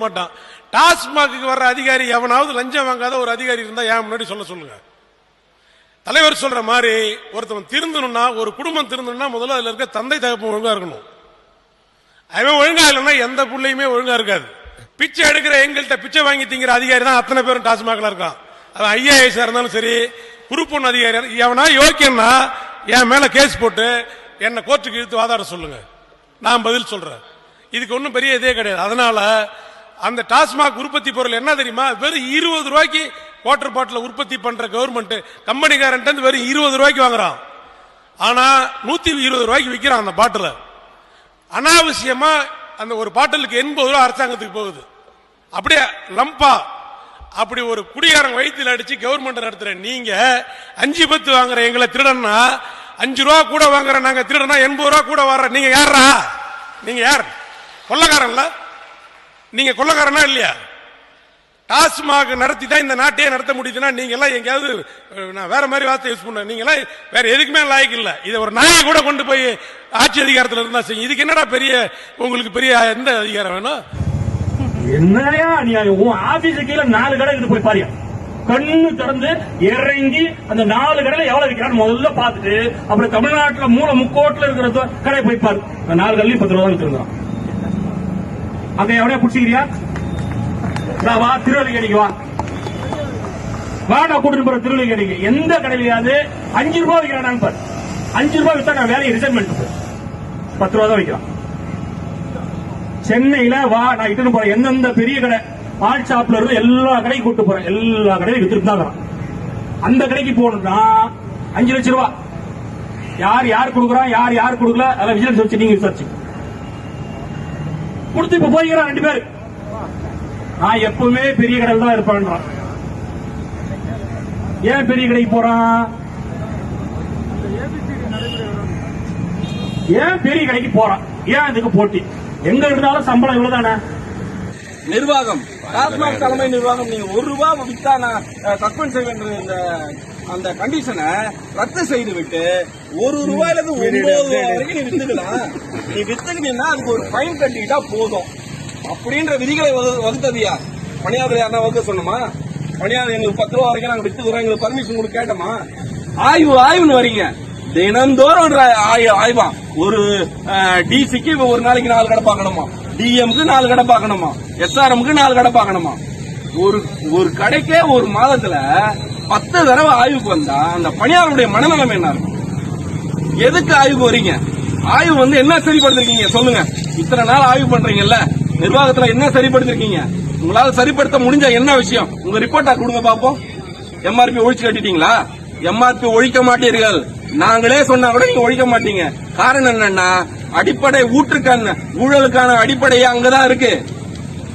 மாட்டான். டாஸ்மாக்கு வர்ற அதிகாரி எவனாவது லஞ்சம் வாங்காத ஒரு அதிகாரி இருந்தா ஏன் முன்னாடி சொல்ல சொல்லுங்க? தலைவர் சொல்ற மாதிரி ஒருத்தவன் திருந்தணும்னா ஒரு குடும்பம் திருந்தணும்னா முதல்ல அதுல இருக்க தந்தை தகப்பு ஒழுங்கா இருக்கணும். அவன் ஒழுங்கா இல்லைன்னா எந்த பிள்ளையுமே ஒழுங்கா இருக்காது. பிச்சை எடுக்கிற எங்கள்கிட்ட பிச்சை வாங்கி திங்கிற அதிகாரி தான் அத்தனை பேரும் டாஸ்மாக்ல இருக்கான். அவன் ஐஏஎஸ் இருந்தாலும் சரி குரூப் ஒன் அதிகாரி எவனா யோக்கியம்னா என் மேல கேஸ் போட்டு என்னை கோர்ட்டுக்கு இழுத்து வாதாட சொல்லுங்க. நான் பதில் சொல்றேன். இதுக்கு ஒன்றும் பெரிய இதே கிடையாது. அதனால அந்த டாஸ்மாக் உற்பத்தி பொருள் என்ன தெரியுமா? வெறும் இருபது ரூபாய்க்கு வாட்டர் பாட்டில் உற்பத்தி பண்ற கவர்மெண்ட் கம்பெனிக்காரன் வெறும் இருபது ரூபாய்க்கு வாங்குறான். ஆனா நூத்தி இருபது ரூபாய்க்கு விற்கிறான் அந்த பாட்டில அனாவசியமா அந்த ஒரு பாட்டிலுக்கு எண்பது ரூபா அரசாங்கத்துக்கு போகுது. அப்படியே லம்பா. அப்படி ஒரு குடிகாரன் வயிற்றில் அடிச்சு கவர்மெண்ட் நடத்துற நீங்க அஞ்சு பத்து வாங்குற எங்களை திருடன்னா அஞ்சு ரூபா கூட வாங்குற நாங்க திருடனா எண்பது ரூபா கூட வர்ற நீங்க யாரா நீங்க யார்? கொள்ளக்காரன்ல? நீங்க கொள்ளக்காரனா இல்லையா? டாஸ்மாக் நடத்தி தான் இந்த நாட்டையே நடத்த முடியுதுன்னா நீங்க எல்லாம் எங்கேயாவது நான் வேற மாதிரி வார்த்தை யூஸ் பண்ண நீங்க எல்லாம் வேற எதுக்குமே லாய்க்கு இல்லை. இதை ஒரு நாயை கூட கொண்டு போய் ஆட்சி அதிகாரத்தில் இருந்தா செய்யும். இதுக்கு என்னடா பெரிய உங்களுக்கு பெரிய எந்த அதிகாரம் வேணும்? என்னையா நீ உன் ஆபீஸ் கீழே நாலு கடை இருந்து போய் பாரியா கண்ணு திறந்து இறங்கி அந்த நாலு கடையில எவ்வளவு விற்கிறான்னு முதல்ல பார்த்துட்டு அப்புறம் தமிழ்நாட்டுல மூல முக்கோட்டில் இருக்கிற கடை போய் பாரு. அந்த நாலு கடையிலும் பத்து ரூபா தான் வித்துருந்தான் அங்க எவனையா பிடிச்சிக்கிறியா? வா, வா திருவள்ளிக்கடிக்கு வா வா. நான் கூட்டிட்டு போற திருவள்ளிக்கடிக்கு எந்த கடையிலயாவது அஞ்சு ரூபாய் வைக்கிறான் பாரு அஞ்சு ரூபாய் வித்தா நான் வேலையை ரிசைன் பண்ணிட்டு பத்து ரூபா தான் வைக்கிறான் சென்னையில வா நான் இட்டுன்னு போறேன். எந்தெந்த பெரிய கடை பால் ஷாப்ல இருந்து எல்லா கடைக்கும் கூட்டு போறேன். எல்லா கடையும் வித்துட்டு தான் அந்த கடைக்கு போகணும்னா அஞ்சு லட்சம் ரூபாய் யார் யார் கொடுக்குறான் யார் யார் கொடுக்கல அதெல்லாம் விஜிலன்ஸ் வச்சு நீங்க விசாரிச்சு கொடுத்து இப்ப போய்க்கிறான் ரெண்டு பேர். நான் எப்பவுமே பெரிய கடையில் தான் இருப்பான்றான். ஏன் பெரிய கடைக்கு போறான்? ஏன் பெரிய கடைக்கு போறான்? ஏன் இதுக்கு போட்டி? எங்க இருந்தாலும் சம்பளம் இவ்வளவுதானே? நிர்வாகம். டாஸ்மாக் தலைமை நிர்வாகம் நீங்க ஒரு ரூபாய் வித்தா நான் சஸ்பெண்ட் செய்ய இந்த அந்த கண்டிஷனை ரத்து செய்து விட்டு ஒரு ரூபாயில இருந்து ஒன்பது ரூபாய் வரைக்கும் நீ வித்துக்கலாம். நீ வித்துக்கிட்டீங்கன்னா அதுக்கு ஒரு ஃபைன் கட்டிக்கிட்டா போதும். அப்படின்ற விதிகளை வகு- வகுத்தது யார் பணியாளர் யாருன்னா வகுக்க சொன்னோமா? பணியாளர் எங்களுக்கு பத்து ரூபா வரைக்கும் நாங்க வித்துக்கிறோம் எங்களுக்கு பர்மிஷன் கொடுக்க கேட்டோமா? ஆய்வு ஆய்வுன்னு வரீங்க. தினந்தோறும் ஒரு ஆய்- ஆய்வா. ஒரு டிசிக்கு ஒரு நாளைக்கு நாலு கடை பார்க்கணுமா? டிஎம்க்கு நாலு கடை பார்க்கணுமா? எஸ்ஆர்எம்க்கு நாலு கடை பார்க்கணுமா? ஒரு ஒரு கடைக்கே ஒரு மாதத்துல பத்து தடவை ஆய்வுக்கு வந்தா அந்த பணியாளருடைய மனநலம் என்ன இருக்கும்? எதுக்கு ஆய்வு வரீங்க? ஆய்வு வந்து என்ன சரிப்படுத்திருக்கீங்க? சொல்லுங்க. இத்தனை நாள் ஆய்வு பண்றீங்கல்ல நிர்வாகத்துல என்ன சரிப்படுத்திருக்கீங்க? உங்களால சரிப்படுத்த முடிஞ்ச என்ன விஷயம்? உங்க ரிப்போர்ட்டா கொடுங்க பாப்போம். எம்ஆர்பி ஒழிச்சு கட்டிட்டீங்களா? எம்ஆர்பி ஒழிக்க மாட்டீர்கள். நாங்களே சொன்னா கூட நீங்க ஒழிக்க மாட்டீங்க. காரணம் என்னன்னா அடிப்படை ஊற்றுக்கான ஊழலுக்கான அடிப்படையே அங்கதான் இருக்கு.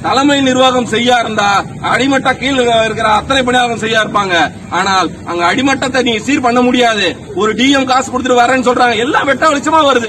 தலைமை நிர்வாகம் செய்யா இருந்தா அடிமட்ட கீழ் இருக்கிற அத்தனை பணியாளர்கள் செய்யா இருப்பாங்க. ஆனால் அங்க அடிமட்டத்தை நீங்க சீர் பண்ண முடியாது. ஒரு டிஎம் காசு கொடுத்துட்டு வரேன்னு சொல்றாங்க. எல்லாம் வெட்ட வெளிச்சமா வருது.